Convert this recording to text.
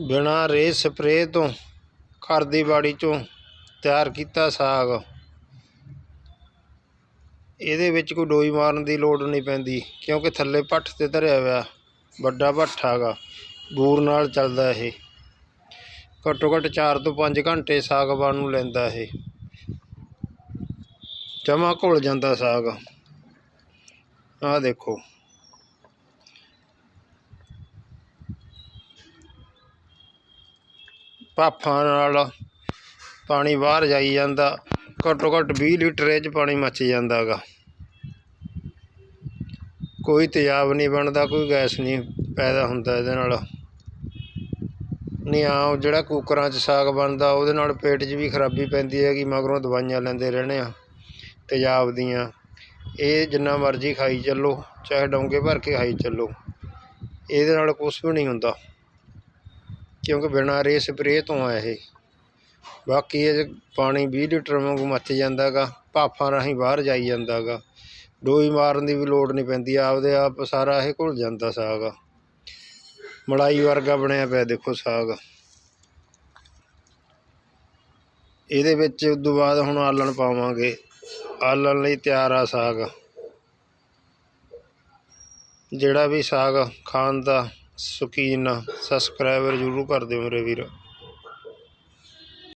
ਬਿਨਾਂ ਰੇ ਸਪਰੇਅ ਤੋਂ ਘਰ ਦੀ ਬਾੜੀ ਚੋਂ ਤਿਆਰ ਕੀਤਾ ਸਾਗ। ਇਹਦੇ ਵਿੱਚ ਕੋਈ ਡੋਈ ਮਾਰਨ ਦੀ ਲੋੜ ਨਹੀਂ ਪੈਂਦੀ, ਕਿਉਂਕਿ ਥੱਲੇ ਪੱਠ ਤੇ ਧਰਿਆ ਹੋਇਆ ਵੱਡਾ ਭੱਠ ਹੈਗਾ, ਬੂਰ ਨਾਲ ਚੱਲਦਾ ਇਹ। ਘੱਟੋ ਘੱਟ 4 ਤੋਂ 5 ਘੰਟੇ ਸਾਗ ਬਣ ਨੂੰ ਲੈਂਦਾ ਇਹ। ਜਮਾ ਘੁਲ ਜਾਂਦਾ ਸਾਗ। ਆਹ ਦੇਖੋ। ਭਾਫਾਂ ਨਾਲ ਪਾਣੀ ਬਾਹਰ ਜਾਈ ਜਾਂਦਾ, ਘੱਟੋ ਘੱਟ 20 ਲੀਟਰ ਇਹ 'ਚ ਪਾਣੀ ਮੱਚ ਜਾਂਦਾ ਹੈਗਾ ਕੋਈ ਤੇਜ਼ਾਬ ਨਹੀਂ ਬਣਦਾ, ਕੋਈ ਗੈਸ ਨਹੀਂ ਪੈਦਾ ਹੁੰਦਾ ਇਹਦੇ ਨਾਲ। ਨਹੀਂ ਆ ਜਿਹੜਾ ਕੁੱਕਰਾਂ 'ਚ ਸਾਗ ਬਣਦਾ, ਉਹਦੇ ਨਾਲ ਪੇਟ 'ਚ ਵੀ ਖਰਾਬੀ ਪੈਂਦੀ ਹੈਗੀ, ਮਗਰੋਂ ਦਵਾਈਆਂ ਲੈਂਦੇ ਰਹਿਣੇ ਆ, ਤੇਜ਼ਾਬ ਦੀਆਂ। ਇਹ ਜਿੰਨਾ ਮਰਜ਼ੀ ਖਾਈ ਚੱਲੋ, ਚਾਹੇ ਡੋਂਗੇ ਭਰ ਕੇ ਖਾਈ ਚੱਲੋ, ਇਹਦੇ ਨਾਲ ਕੁਝ ਵੀ ਨਹੀਂ ਹੁੰਦਾ। ਕਿਉਂਕਿ ਬਿਨਾਂ ਰੇ ਸਪਰੇਅ ਤੋਂ ਆ ਇਹ। ਬਾਕੀ ਇਹ ਪਾਣੀ 20 ਲੀਟਰ ਵਾਂਗੂ ਮੱਚ ਜਾਂਦਾ ਗਾ ਭਾਫਾਂ ਰਾਹੀਂ ਬਾਹਰ ਜਾਈ ਜਾਂਦਾ ਗਾ ਡੋਈ ਮਾਰਨ ਦੀ ਵੀ ਲੋੜ ਨਹੀਂ ਪੈਂਦੀ, ਆਪਦੇ ਆਪ ਸਾਰਾ ਇਹ ਘੁਲ ਜਾਂਦਾ ਸਾਗ। ਮਲਾਈ ਵਰਗਾ ਬਣਿਆ ਪਿਆ ਦੇਖੋ ਸਾਗ। ਇਹਦੇ ਵਿੱਚ ਉਦੋਂ ਬਾਅਦ ਹੁਣ ਆਲਣ ਪਾਵਾਂਗੇ। ਆਲਣ ਲਈ ਤਿਆਰ ਆ ਸਾਗ। ਜਿਹੜਾ ਵੀ ਸਾਗ ਖਾਣ ਦਾ ਸ਼ੌਕੀਨ ਆ ਸਬਸਕ੍ਰਾਈਬਰ ਜ਼ਰੂਰ ਕਰ ਦਿਓ ਮੇਰੇ ਵੀਰ।